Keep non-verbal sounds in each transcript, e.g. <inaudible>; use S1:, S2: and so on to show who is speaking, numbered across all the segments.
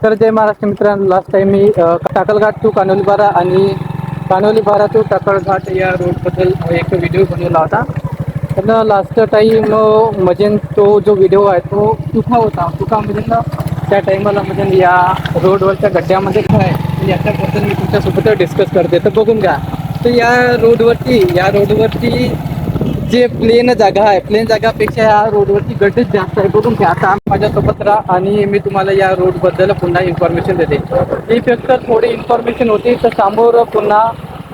S1: तर जय महाराष्ट्र मित्रांनो लास्ट टाइम मी टाकलघाट टू कानोलीबारा आणि कानोलीबारा टू टाकळघाट या रोडबद्दल एक व्हिडिओ बनवला होता. पण लास्ट टाईम म्हणजे तो जो व्हिडिओ आहे तो तुका होता? तुका म्हणजे ना त्या टाईमाला म्हणजे या रोडवरच्या गड्ड्यामध्ये काय याच्याबद्दल मी तुमच्यासोबत डिस्कस करते. तर बघून घ्या. तर या रोडवरती या रोडवरती जे प्लेन जागा आहे प्लेन जागापेक्षा या रोडवरची गड्डेच जास्त आहे. बघून घ्या. आता माझ्यासोबत राहा आणि मी तुम्हाला या रोडबद्दल पुन्हा इन्फॉर्मेशन देते. ही फक्त थोडी इन्फॉर्मेशन होती. तर समोर पुन्हा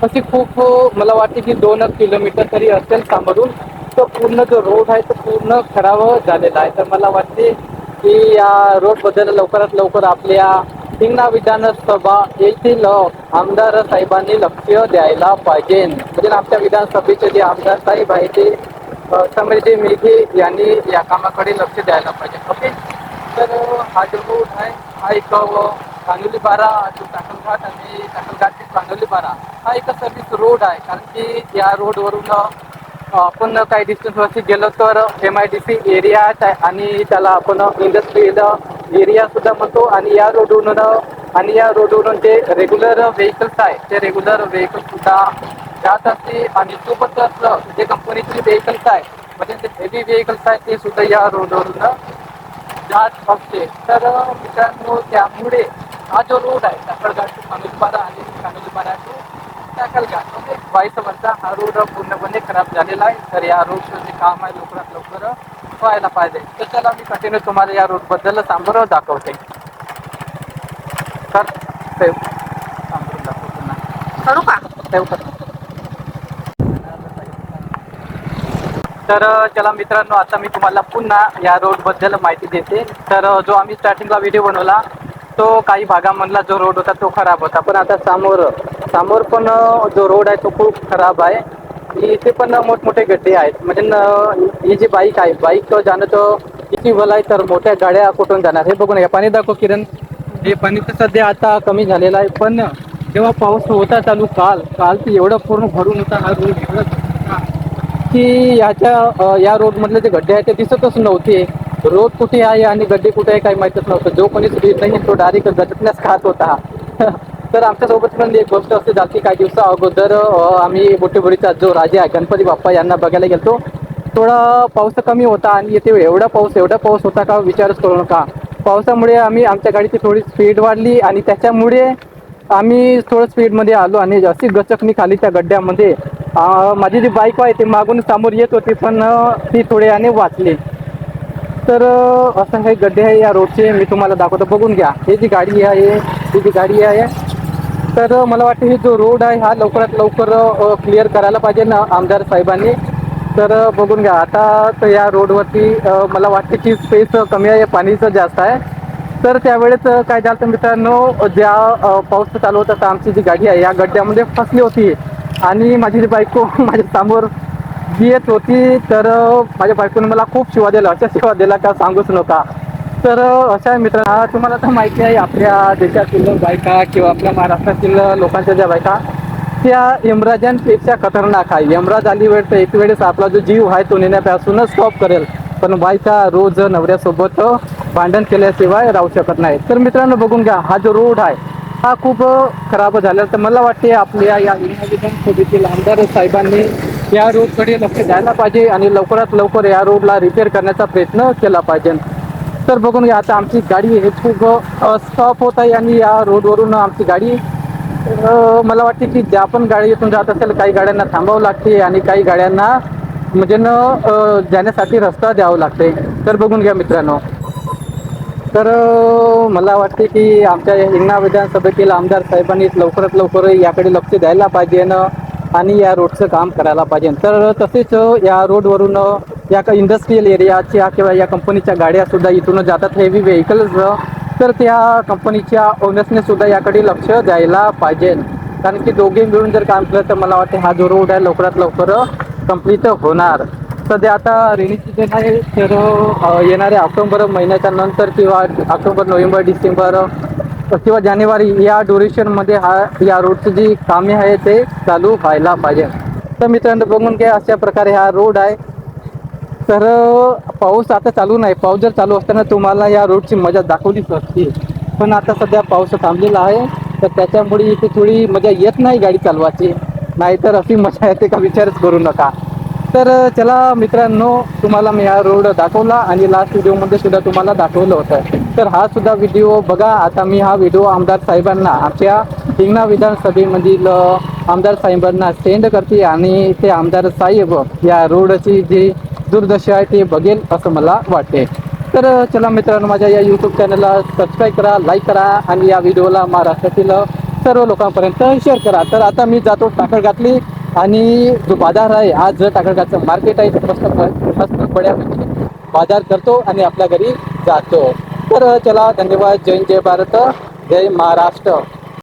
S1: अशी खूप हो, मला वाटते की दोन किलोमीटर तरी असेल समोरून तर पूर्ण जो रोड आहे तो पूर्ण खराब झालेला आहे. तर मला वाटते की या रोडबद्दल लवकरात लवकर आपल्या हिंगणा विधानसभा येथील आमदार साहेबांनी लक्ष द्यायला पाहिजे. म्हणजे आमच्या विधानसभेचे जे आमदार साहेब आहे ते समृद्धी मेघे यांनी या कामाकडे लक्ष द्यायला पाहिजे. ओके? तर हा जो रोड आहे हा एक कानोली बारा जो टाकलघाट आणि टाकलघाट ते कानोली बारा हा एक सर्विस रोड आहे. कारण की या रोडवरून आपण काही डिस्टन्सवरती गेलो तर एम आय डी सी एरियाच आहे आणि त्याला आपण इंडस्ट्रियल एरिया सुद्धा म्हणतो आणि या रोडवरून आणि या रोडवरून जे रेग्युलर व्हेकल्स आहे ते रेग्युलर व्हेकल सुद्धा जात असते आणि सोबतच जे कंपनीचे व्हेकल्स आहे म्हणजे जे हेवी व्हेकल्स आहेत ते सुद्धा या रोडवरून जात असते. तर मित्रांनो त्यामुळे हा जो रोड आहे टाकळघाट टू कानोलीपारा आणि कानोलीपारा टू टाकलघाट म्हणजे वाईस वरचा हा रोड पूर्णपणे खराब झालेला आहे. तर या रोडचं जे काम आहे लवकरात लवकर व्हायला पाहिजे. तर चला मी कंटिन्यू तुम्हाला या रोडबद्दल सांबर दाखवते. तर सेव सांबरून दाखवतो ना.
S2: करू का?
S1: सेव कर. तर चला मित्रांनो आता मी तुम्हाला पुन्हा या रोडबद्दल माहिती देते. तर जो आम्ही स्टार्टिंगला व्हिडिओ बनवला तो काही भागामधला जो रोड होता तो खराब होता. पण आता समोर समोर पण जो रोड आहे तो खूप खराब आहे. इथे पण मोठमोठे गड्डे आहेत. म्हणजे न- ही जी बाईक आहे बाईक जाणं तर किती वल आहे तर मोठ्या गाड्या कुठून जाणार? हे बघून या. पाणी दाखव किरण. हे पाणी तर सध्या आता कमी झालेलं आहे. पण तेव्हा पाऊस होता चालू काल काल ते एवढं पूर्ण भरून होता हा रोड एवढा की याच्या या रोडमधले जे गड्डे आहेत ते दिसतच नव्हते. रोड कुठे आहे आणि गड्डे कुठे आहे काही माहितच नव्हतं. जो कोणी स्पीड नाही तो डायरेक्ट गटकण्यास खात होता. <laughs> तर आमच्यासोबत पण एक गोष्ट असते झाली काही दिवसा अगोदर आम्ही बोटेबोडीचा जो राजा आहे गणपती बाप्पा यांना बघायला गेलो थोडा पाऊस कमी होता आणि येथे एवढा पाऊस एवढा पाऊस होता का विचारच करू नका. पावसामुळे आम्ही आमच्या गाडीची थोडी स्पीड वाढली आणि त्याच्यामुळे आम्ही थोडं स्पीडमध्ये आलो आणि अशी गचकणी खाली त्या गड्ड्यामध्ये. माझी जी बाईक आहे ती मागून समोर येत होती पण ती थोड्याने वाचली. तर असं हे गड्डे आहे या रोडचे मी तुम्हाला दाखवतो. बघून घ्या. ही जी गाडी आहे ही जी गाडी आहे तर मला वाटतं हे जो रोड आहे हा लवकरात लवकर क्लिअर करायला पाहिजे ना आमदार साहेबांनी. तर बघून घ्या. आता तर या रोडवरती मला वाटते की स्पेस कमी आहे पाणीचं जास्त आहे. तर त्यावेळेस काय झालं तर मित्रांनो ज्या पाऊस चालू होता तर आमची जी गाडी आहे या गड्ड्यामध्ये फसली होती. आणि माझी जी बायको <laughs> माझ्यासमोर येत होती तर माझ्या बायकोने मला खूप शिवा दिला. अशा शिवा दिला का सांगूच नका. तर अशा मित्रांना तुम्हाला तर माहिती आहे आपल्या देशातील बायका किंवा आपल्या महाराष्ट्रातील लोकांच्या ज्या बायका त्या यमराजांपेक्षा खतरनाक आहे. यमराज आली वेळ तर एक वेळेस आपला जो जीव आहे तो नेण्यापासूनच स्टॉप करेल. पण बायका रोज नवऱ्यासोबत भांडण केल्याशिवाय राहू शकत नाही तर मित्रांनो बघून घ्या हा जो रोड आहे हा खूप खराब झाला तर मला वाटते. आपल्या या विधानसभेतील आमदार साहेबांनी या रोडकडे लक्ष द्यायला पाहिजे आणि लवकरात लवकर या रोडला रिपेअर करण्याचा प्रयत्न केला पाहिजे. तर बघून घ्या आता आमची गाडी हे खूप स्टॉप होत आहे आणि या रोडवरून आमची गाडी मला वाटते की ज्या पण गाडी इथून जात असेल काही गाड्यांना थांबावं लागते आणि काही गाड्यांना म्हणजे न जाण्यासाठी रस्ता द्यावा लागते. तर बघून घ्या मित्रांनो. तर मला वाटते की आमच्या हिंगणा विधानसभेतील आमदार साहेबांनी लवकरात लवकर याकडे लक्ष द्यायला पाहिजे ना आणि या रोडचं काम करायला पाहिजे. तर तसेच या रोडवरून या का इंडस्ट्रीयल एरियाच्या किंवा या कंपनीच्या गाड्या सुद्धा इथून जातात. हेवी व्हेकल्स तर त्या कंपनीच्या ओनर्सने सुद्धा याकडे लक्ष द्यायला पाहिजे. कारण की दोघे मिळून जर काम केलं तर मला वाटते हा जो रोड आहे लवकरात लवकर कंप्लीट होणार. सध्या आता रेनी सीझन आहे तर येणाऱ्या ऑक्टोबर महिन्याच्या नंतर किंवा ऑक्टोबर नोव्हेंबर डिसेंबर किंवा जानेवारी या ड्युरेशनमध्ये हा या रोडची जी कामे आहे ते चालू व्हायला पाहिजे. तर मित्रांनो बघून घ्या अशा प्रकारे हा रोड आहे. तर पाऊस आता चालू नाही. पाऊस जर चालू असताना तुम्हाला या रोडची मजा दाखवलीच असती. पण आता सध्या पाऊस थांबलेला आहे. तर त्याच्यामुळे इथे थोडी मजा येत नाही गाडी चालवायची. नाहीतर अशी मजा येते का विचारच करू नका. तर चला मित्रांनो तुम्हाला मी हा रोड दाखवला आणि लास्ट व्हिडिओमध्ये सुद्धा तुम्हाला दाखवलं होतं. तर हा सुद्धा व्हिडिओ बघा. आता मी हा व्हिडिओ आमदार साहेबांना आमच्या हिंगणा विधानसभेमधील आमदार साहेबांना सेंड करते आणि ते आमदार साहेब या रोडची जी दुर्दशा आहे ते बघेल असं मला वाटते. तर चला मित्रांनो माझ्या या यूट्यूब चॅनलला सबस्क्राईब करा लाईक करा आणि या व्हिडिओला महाराष्ट्रातील सर्व लोकांपर्यंत शेअर करा. तर आता मी जातो टाकळ घातली आणि जो बाजार आहे आज टाकळगाचं मार्केट आहे ते मस्त मस्त बड्यापैकी बाजार करतो आणि आपल्या घरी जातो. तर चला धन्यवाद जय जय भारत जय महाराष्ट्र.